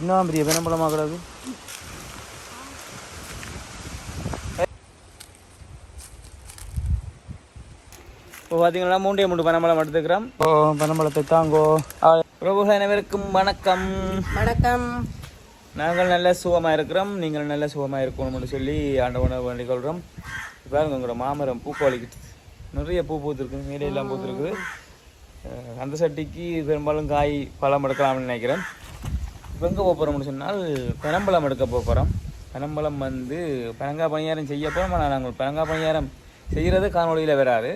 இன்னும் பெரிய பெனம்பழமாக கிடக்கு இப்போ பார்த்தீங்கன்னா மூண்டே மூன்று பனம்பழம் எடுத்துக்கிறோம். ஓ பனம்பழத்தை தாங்கோ. பிரபு அனைவருக்கும் வணக்கம். வணக்கம். நாங்கள் நல்ல சுகமாக இருக்கிறோம். நீங்கள் நல்ல சுகமாக இருக்கணும்னு சொல்லி ஆண்டவனை வேண்டிக் கொள்கிறோம். பாருங்க உங்களோட மாமரம் பூ குவாலிக்கிட்டு நிறைய பூ பூத்துருக்கு மேலே எல்லாம் பூத்துருக்குது. அந்த சட்டிக்கு பெரும்பாலும் காய் பழம் எடுக்கலாம்னு நினைக்கிறேன். இப்போ எங்கே போகிறோம்னு சொன்னால் பனம்பழம் எடுக்க போகிறோம் பனம்பழம் வந்து பனங்காய் பணியாரம் செய்ய போகிறோம் ஆனால் நாங்கள் பனங்காய் பணியாரம் செய்கிறது காணொலியில் வராது.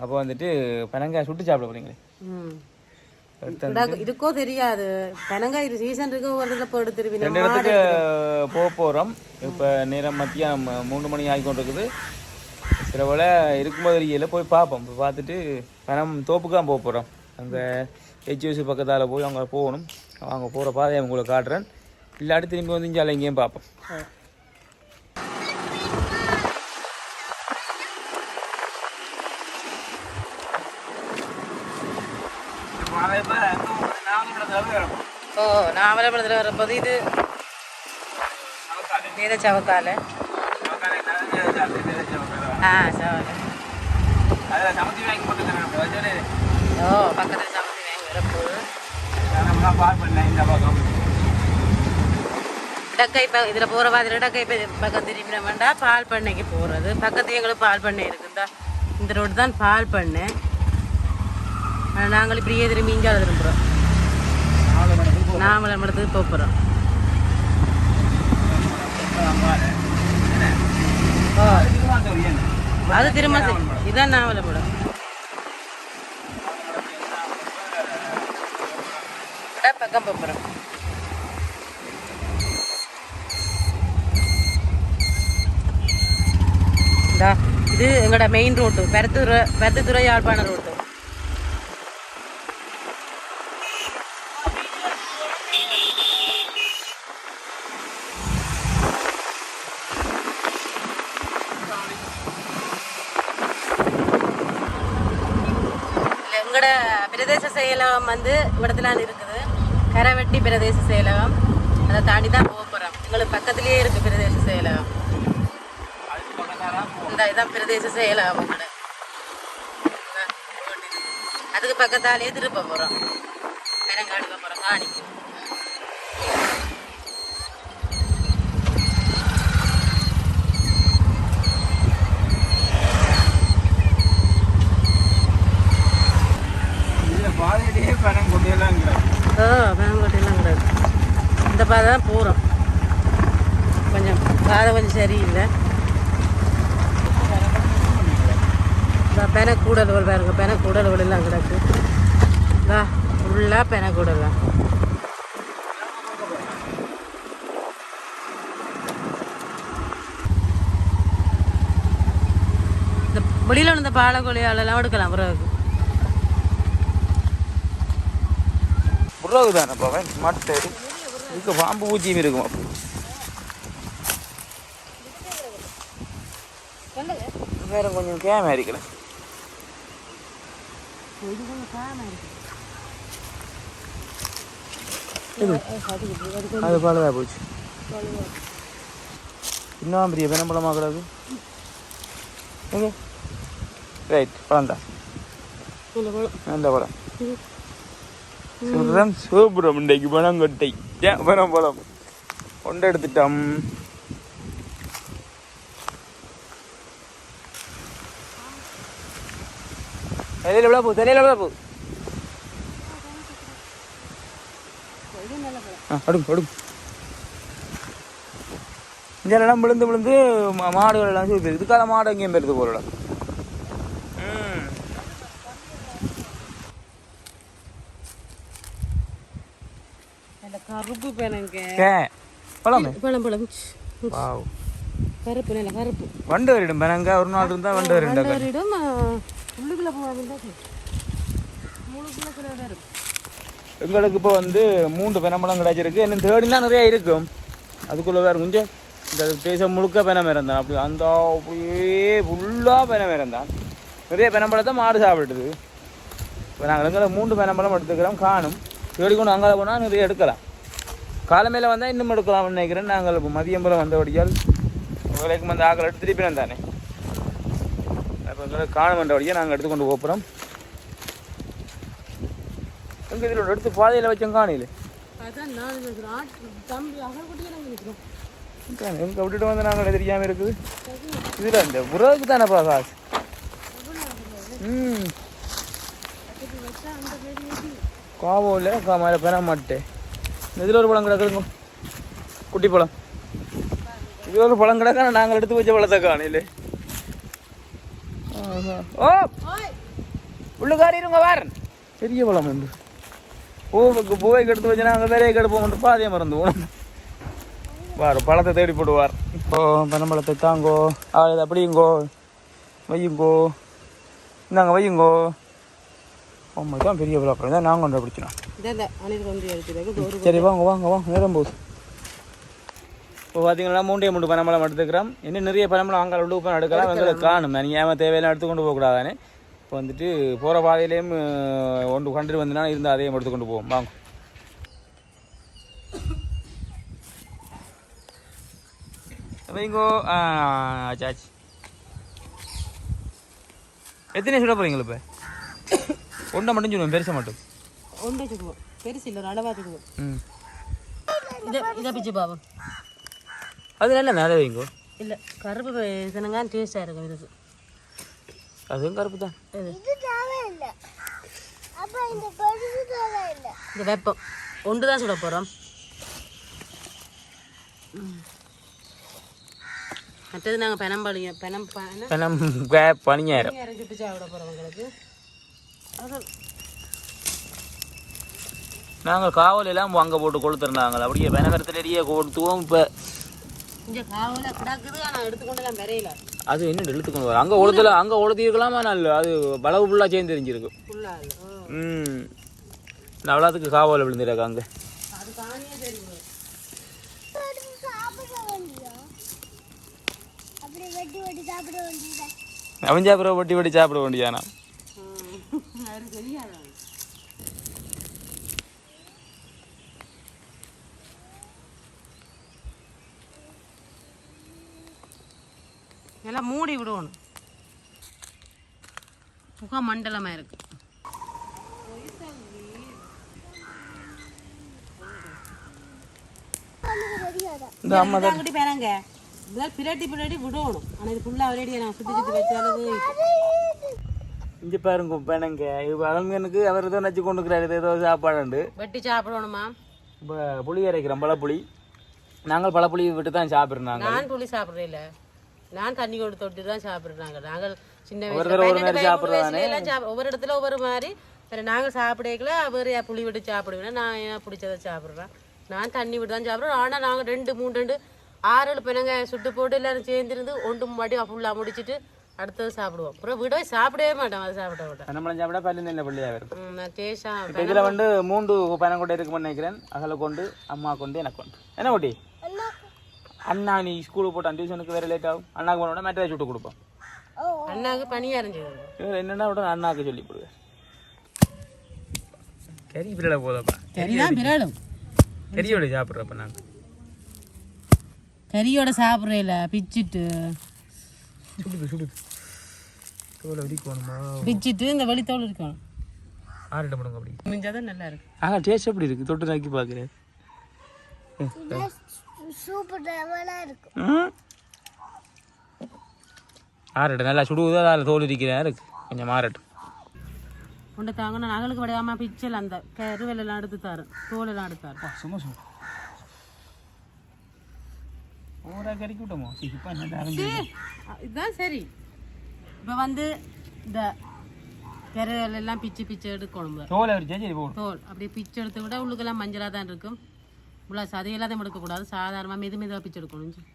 அப்போ வந்துட்டு பனங்காய் சுட்டு சாப்பிட போகிறீங்களே இதுக்கோ தெரியாது. பெனங்காய் சீசன் இருக்கு திருப்பி ரெண்டு இடத்துக்கு போக போகிறோம் இப்போ நேரம் மத்தியானம் மூணு மணி ஆகி கொண்டிருக்குது சில வேளை இருக்கும்போது போய் பார்ப்போம். போய் பார்த்துட்டு பணம் தோப்புக்கு தான் போக போகிறோம் அங்கே ஹெச்யூசி பக்கத்தால் போய் அங்கே போகணும். அவங்க போகிற பாதையை உங்களுக்கு காட்டுறேன். இல்லாட்டி திரும்பி வந்து இங்கே எங்கேயும் பார்ப்போம். ஓ நாவலப்பழத்தில் வரும்போது இது. வேத சவக்கால ஆ சவக்கால ஓ பக்கத்தில் இடக்கை இப்போ இதில் போகிற மாதிரி இடக்கை பக்கம் திரும்பின வேண்டாம். பால் பண்ணைக்கு போகிறது பக்கத்து எங்களுக்கு பால் பண்ணை இருக்குதா? இந்த ரோடு தான் பால் பண்ணை. நாங்கள் இப்படியே திரும்பி இங்கே திரும்புகிறோம் நாமளை மடத்துக்கு போகிறோம் அது திரும்ப இதான் நாவலை படம். பக்கம் போகிறோம் இந்தா இது எங்களோட மெயின் ரோட்டு பெரத்துறை பெருத்துறை யாழ்ப்பாண ரோட்டு எங்களோட பிரதேச செயலகம் வந்து இவ்விடத்துல இருக்குது. கரவெட்டி பிரதேச செயலகம். அதை தாண்டி தான் போக போகிறோம் எங்களுக்கு பக்கத்துலேயே இருக்கு பிரதேச செயலகம். இந்த இதான் பிரதேச செயலகம் உங்களோட அதுக்கு பக்கத்தாலேயே திருப்ப போகிறோம் பெரங்காடுக்க போகிறோம் காணிக்கு. இந்த பாதை தான் போகிறோம் கொஞ்சம் பாதை கொஞ்சம் சரியில்லை. இந்த பெனக்கூடல் பாருங்க பெனக்கூடல் எல்லாம் கிடக்கு. வா ஃபுல்லாக பெனை கூட இந்த வெளியில் இந்த பாலக்கொழியாலெல்லாம் எடுக்கலாம் பிறகு புறகு தானே பவன் மட்டை இதுக்கு பாம்பு பூச்சியும் இருக்கும் வேற கொஞ்சம் கேம இருக்கல அது பழுதா போச்சு. இன்னும் பெரிய பெனம்பழமாக கிடக்கு. எங்க ரைட் பழம். தான் நல்ல பழம். சுரம் சூப்புரம் இன்றைக்கு பணம் கொட்டை. ஏன் பணம் பழம் கொண்டு எடுத்துட்டோம் தலையில விழா போ தலையில விழா போ. அடுங்க இந்த எல்லாம் விழுந்து விழுந்து மாடுகள் எல்லாம் இதுக்கால மாடு எங்கேயும் பெருது போறல ம் அந்த கருப்பு பெனங்க பழமே? பழம் பழம். வாவ். கருப்பு நல்ல கருப்பு. வண்டு வரிடும் பெனங்க ஒரு நாள் இருந்தா வண்டு வரிடும் வரிடம் உள்ளுக்குள்ள போவாங்க எங்களுக்கு இப்போ வந்து மூன்று பெனம்பழம் கிடைச்சிருக்கு. இன்னும் தேடிலாம் நிறைய இருக்கும். அதுக்குள்ள வேற கொஞ்சம் இந்த தேசம் முழுக்க பெனம் இருந்தான் அப்படி அந்த அப்படியே ஃபுல்லாக பெனம் இருந்தான் நிறைய பெனம்பழத்தை மாடு சாப்பிடுது. இப்போ நாங்கள் எங்களை மூன்று பெனம்பழம் எடுத்துக்கிறோம் காணும். தேடிக்கொண்டு அங்கே போனால் நிறைய எடுக்கலாம். காலமேல வந்தால் இன்னும் எடுக்கலாம்னு நினைக்கிறேன். நாங்கள் இப்போ மதியம் போல வந்தபடியால் வேலைக்கு வந்து ஆக்கள் எடுத்து திருப்பி தானே. அப்போ எங்களை நாங்கள் எடுத்து கொண்டு போகிறோம் எங்கள் இதில் எடுத்து பாதையில் வச்சோம் காணியில்? நான் எங்கே விட்டுட்டு வந்து நாங்கள் தெரியாமல் இருக்குது. இதில் இந்த உறவுக்கு தானேப்பா காசு? ம். இல்லை காமால பெற மாட்டேன். இதில் ஒரு பழம் கிடக்குதுங்க குட்டி பழம். இதில் ஒரு பழம் கிடக்கா நாங்கள் எடுத்து வச்ச பழத்தை காணையிலே ஓ! உள்ளுக்காரி இருங்க வாரன் பெரிய பழம் உண்டு பூவுக்கு பூவைக்கு எடுத்து வச்சு நாங்கள் வேலையை கெடுப்போம் பாதையை மறந்து போனோம். வாரு பழத்தை தேடி போடுவார். இப்போ பனம்பழத்தை தாங்கோ ஆ இது அப்படிங்கோ வையுங்கோ இந்தாங்க வையுங்கோ. ஓ தான் பெரிய பழம் அப்புறம் தான் நாங்கள் கொண்டு பிடிச்சினோம். வந்து சரி வாங்க வாங்க வாங்க நேரம் போகுது. இப்போ பார்த்தீங்கன்னா மூண்டே மூன்று பனம்பழம் எடுத்துக்கிறோம். இன்னும் நிறைய அங்கே உள்ள உப்பு எடுக்கலாம். எங்களுக்கு காணும். நீங்கள் ஏமா தேவையெல்லாம் எடுத்து கொண்டு போகக்கூடாதானே இப்போ வந்துட்டு போகிற பாதையிலையும் ஒன்று கண்டு வந்தனா இருந்தால் அதையும் எடுத்து கொண்டு போவோம். வாங்க. வைங்கோ ஆச்சாச்சு எத்தனை சுட போகிறீங்களா இப்போ? ஒன்றை மட்டும் சொல்லுவேன் பெருசை மட்டும். ஒன்றை வச்சுக்குவோம் பெருசு இல்லை அளவாக வச்சுக்குவோம் ம். இதை இதை பிச்சு பாப்போம் அது நல்ல மேலே வைங்கோ? இல்லை கருப்பு இதனங்க டேஸ்டாக இருக்கும் இதுக்கு. அதுவும் கருப்பு தான். இது தேவையில்லை. அப்ப இந்த வெப்பம். ஒன்று தான் சுட போகிறோம் மற்றது நாங்கள் பெனம்பாளிங்க பெனம் பனம் பணம் பனியாயிரம் சுட்டு சாப்பிட போகிறவங்களுக்கு அது நாங்கள் காவல் எல்லாம் அங்கே போட்டு கொளுத்துருந்தாங்க அப்படியே பெனகரத்துலேயே கொடுத்துவோம் இப்போ. எடுத்துக்கொண்டு அது என்ன இழுத்து கொண்டு வர அங்கே ஒழுத்துல அங்கே ஒழுத்திருக்கலாமா நல்ல அது வளவு ஃபுல்லாக சேர்ந்து தெரிஞ்சிருக்கு. ம். அவ்வளோத்துக்கு காவல் விழுந்துருக்கு அங்கே. பெருசு சாப்பிட வட்டி வட்டி சாப்பிட வேண்டியானா எல்லாம் மூடி விடணும். முக மண்டலமாக இருக்கு பேராங்க. இதெல்லாம் பிரட்டி பிரட்டி விடணும். ஆனால் இது ஃபுல்லாக ஒரேடியாக நான் சுற்றி சுற்றி வச்சாலும் இங்கே பாருங்க பெனங்க இப்போ அலங்கனுக்கு அவர் ஏதோ நச்சு கொண்டுக்கிறாரு இது ஏதோ சாப்பாடுண்டு. வெட்டி சாப்பிடணுமா? இப்போ புளி அரைக்கிறோம் பழப்புளி. நாங்கள் பழப்புளி விட்டு தான் சாப்பிட்றோம் நாங்கள். நான் புளி சாப்பிட்றேன் இல்ல நான் தண்ணி கொண்டு தொட்டு தான் சாப்பிடுறாங்க. நாங்கள் சின்ன வயசுல சாப்பிட ஒவ்வொரு இடத்துல ஒவ்வொரு மாதிரி. சரி நாங்கள் சாப்பிடக்கல அவர் புளி விட்டு சாப்பிடுவேன். நான் ஏன் பிடிச்சதை சாப்பிட்றேன்? நான் தண்ணி விட்டு தான் சாப்பிட்றோம். ஆனால் நாங்கள் ரெண்டு மூணு ரெண்டு ஆறு ஏழு பிணங்க சுட்டு போட்டு எல்லாரும் சேர்ந்துருந்து ஒன்று மாட்டி ஃபுல்லாக முடிச்சிட்டு அடுத்தது சாப்பிடுவோம். அப்புறம் விடவே சாப்பிடவே மாட்டோம். அதை சாப்பிட மாட்டோம். நம்மளும் சாப்பிட்டா பல்லு நல்ல பிள்ளையாக இருக்கும் ம், நான் டேஸ்டா இப்போ இதில் வந்து மூன்று பணம் கொண்டு இருக்குன்னு நினைக்கிறேன். அதில் கொண்டு அம்மா கொண்டு எனக்கு கொண்டு என்ன குட்டி? அண்ணா நீ ஸ்கூலுக்கு போட்டான் டியூஷனுக்கு வேறு லேட் ஆகும். அண்ணாக்கு போனோட மேட்ரேஜ் விட்டு கொடுப்போம். அண்ணாவுக்கு பனியாக இருந்துச்சு. இவர் என்னென்ன விட அண்ணாக்கு சொல்லி போடுவேன் கறி பிள்ளை போதப்பா. சரிதான் பிராடும் கறியோட சாப்பிட்றப்ப நாங்கள் கறியோட சாப்பிட்றேல பிச்சுட்டு. சுடுது சுடுது. தோலை பிச்சுட்டு இந்த வெளித்தோல் இருக்கணும். ஆறிட்ட மடங்கு அப்படி. முடிஞ்சாதான் நல்லா இருக்கு. ஆ டேஸ்ட் எப்படி இருக்குது தொட்டு நக்கி பார்க்குறேன் சூப்பர் லெவலா இருக்கும் ம். ஆறட்டும் நல்லா சுடுவது அதில் தோல் இருக்கிறேன் இருக்கு கொஞ்சம் மாறட்டும் கொண்டு தாங்க நகலுக்கு விடாம பிச்சல் அந்த கருவெல்லாம் எடுத்து தரும் தோலெல்லாம் எடுத்து தரும் சும்மா சும்மா ஓரா கறிக்கு விட்டோமோ? இதுதான் சரி. இப்போ வந்து இந்த கருவெல்லாம் எல்லாம் பிச்சு பிச்சு எடுக்கணும். தோலை தோல் அப்படியே பிச்சு எடுத்து விட உள்ளுக்கெல்லாம் மஞ்சளாக தான் இருக்கும். இவ்வளோ சதை எல்லாத்தையும் எடுக்கக்கூடாது சாதாரணமாக மெது மெதுவாக பிச்சு எடுக்கணும்.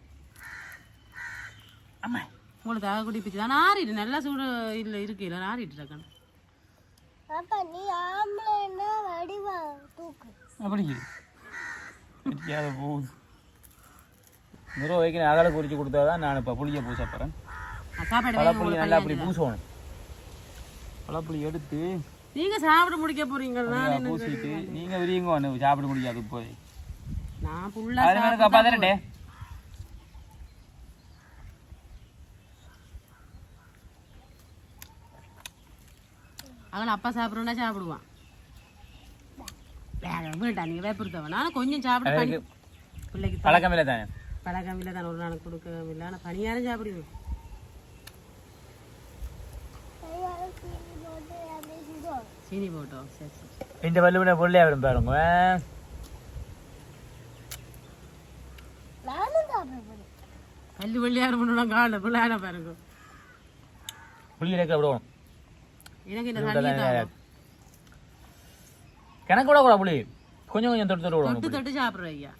ஆமா உங்களுக்கு ஆகக்கூடிய பிச்சு. தான் ஆறிடு நல்லா சூடு இல்லை இருக்கு இல்லை. ஆறிட்டு இருக்கணும் அப்படி பிடிக்காத போகுது. நூறு வைக்கிற அகலை குறித்து கொடுத்தா தான் நான் இப்போ புளியை பூச போகிறேன் பழப்புளி நல்லா அப்படி பூசணும். பழப்புளி எடுத்து நீங்கள் சாப்பிட முடிக்க போறீங்க. நான் நல்லா பூசிட்டு நீங்கள் விரியுங்க ஒன்று சாப்பிட முடியாது போய் நான் ஃபுல்லா அது அப்பா தரட்டே அவன் அப்பா சாப்பிட்றோன்னா சாப்பிடுவான். வேற வேண்டாம் நீங்க வேப்பிருத்தவன் நானும் கொஞ்சம் சாப்பிட பிள்ளைக்கு பழக்கம் இல்லை தானே? பழக்கம் இல்லை தான் ஒரு நாளைக்கு கொடுக்கவும் இல்லை ஆனால் பணியாரம் சாப்பிடுவோம் சீனி போட்டோம் சரி சரி. இந்த வல்லுவின பொருளே வரும் பாருங்க கல்லு வெள்ளையாரம் பண்ணலாம் காலில் பிள்ளையான பாருங்க. புளி இறக்க விடுவோம். எனக்கு இந்த கிணக்கு கூட கூட புளி கொஞ்சம் கொஞ்சம் தொட்டு தொட்டு விடுவோம் தொட்டு தொட்டு சாப்பிட்றோம் ஐயா.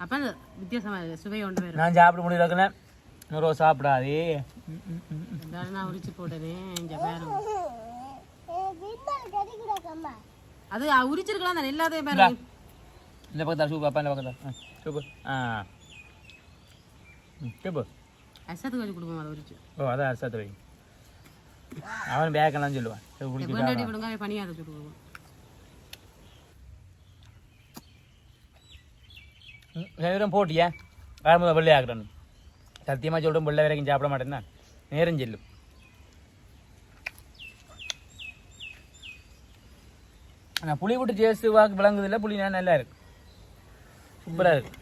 அப்போ அந்த வித்தியாசமா இருக்கு. சுவை ஒன்று வரும் நான் சாப்பிட முடியலக்குன்னு இன்னொரு சாப்பிடாதே. ம், ம், ம், ம். எல்லாரும் நான் உரிச்சு போட்டேனே இங்கே கறிக்கூடாக்கம்மா அது உரிச்சிருக்கலாம் தானே எல்லாத்தையும் பாருங்க இந்த. பக்கத்தா சூப்பர் அப்பா இந்த பக்கத்தா. சூப்பர் ஆ. ஓ அதான் அரிசாத்த வை அவன் பேக்கெல்லாம் சொல்லுவான் சரி, சுடுவோம் ம், நேரம் போட்டியா வரும்போது வெள்ளை ஆக்குறேன் சத்தியமாக சொல்கிறேன் வெள்ளை வரைக்கும் சாப்பிட மாட்டேன்னா நேரம் செல்லும் ஆனால் புளி விட்டு டேஸ்ட்டு வாக்கு விளங்குதில்ல புளி நான் நல்லா இருக்கு சூப்பராக இருக்கு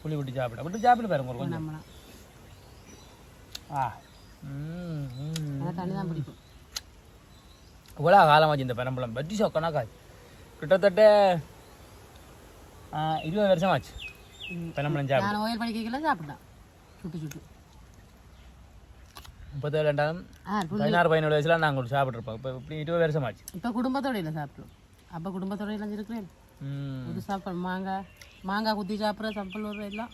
புளி விட்டு சாப்பிட விட்டு சாப்பிட்டு பாருங்க ஒரு கொஞ்சம் ஆ தான் பிடிக்கும் இவ்வளோ காலமாச்சு இந்த பெரம்பலம் பற்றி சொக்கனாக்காச்சு கிட்டத்தட்ட இருபது வருஷம் ஆச்சு பெரம்பலம் சாப்பிட்டு நான் ஓயில் படிக்கலாம் சாப்பிட்டேன் சுட்டு சுட்டு முப்பத்தேழு ரெண்டாயிரம் பதினாறு பதினேழு வயசுல நாங்கள் சாப்பிட்ருப்போம் இப்போ இப்படி இருபது வருஷம் ஆச்சு இப்போ குடும்பத்தோட இல்லை சாப்பிட்டோம் அப்போ குடும்பத்தோட இருக்கிறேன் ம். புது சாப்பாடு. மாங்காய் மாங்காய் குத்தி சாப்பிட்ற சம்பளூர் எல்லாம்.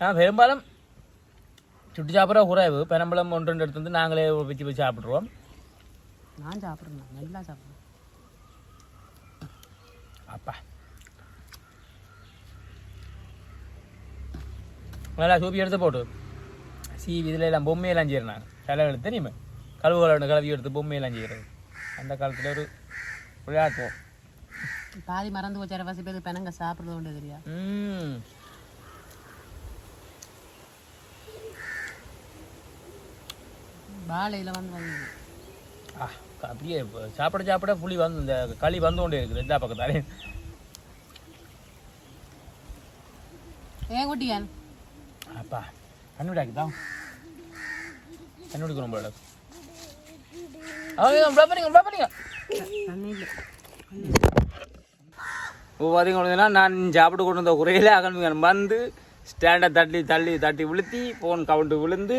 ஆ பெரும்பாலும் சுட்டு சாப்பிட்ற குறைவு. பெரம்பலம் ஒன்று ரெண்டு எடுத்து வந்து நாங்களே வச்சு வச்சு சாப்பிட்ருவோம் நான் சாப்பிட்றேன். நல்லா சாப்பிட்றேன் அப்பா. நல்லா சூப்பி எடுத்து போட்டு. சீவி இதில் எல்லாம் பொம்மையெல்லாம் செய்கிறேன் தலைகள் தெரியுமே? கழுவுகளோட கழுவி எடுத்து பொம்மையெல்லாம் செய்கிறது அந்த காலத்தில் ஒரு விளையாட்டு பாதி மறந்து போச்சு. அரவாசி பேர் பெனங்க சாப்பிட்றது உண்டு தெரியா? வாழையில் வந்து வந்து அப்படியே சாப்பிட சாப்பிட புளி வந்து இந்த களி வந்து கொண்டே இருக்குது. எல்லா பக்கத்தாலே ஏன் குட்டியான். அப்பா கண்ணுடாக்கிதான் கண்ணுடிக்கணும் போல. அவங்க பண்ணிங்க பண்ணிங்க இப்போ பார்த்தீங்கன்னா நான் சாப்பிட்டு கொண்டு வந்த குறையில அகன்மிகன் வந்து ஸ்டாண்டை தள்ளி தள்ளி தட்டி விழுத்தி ஃபோன் கவுண்டு விழுந்து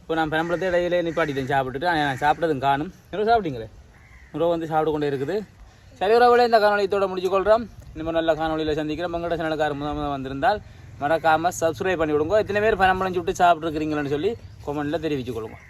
இப்போ நான் பெரம்பலத்தை இடையிலே நிப்பாட்டிட்டேன் சாப்பிட்டுட்டு. நான் சாப்பிட்டதும் காணும். இரவு சாப்பிட்டீங்களே? இரவு வந்து சாப்பிட்டு கொண்டே இருக்குது. சரி உறவுகளே இந்த காணொலியத்தோடு முடிச்சுக்கொள்கிறோம் இன்னும் நல்ல காணொலியில் சந்திக்கிறோம். மங்கட சனக்காரர் முதல் வந்திருந்தால் மறக்காமல் சப்ஸ்கிரைப் பண்ணி விடுங்க இத்தனை பேர் பெரம்பலம் சுட்டு சாப்பிட்ருக்கிறீங்களன்னு சொல்லி கொமெண்ட்டில் தெரிவிச்சுக்கொள்ளுங்க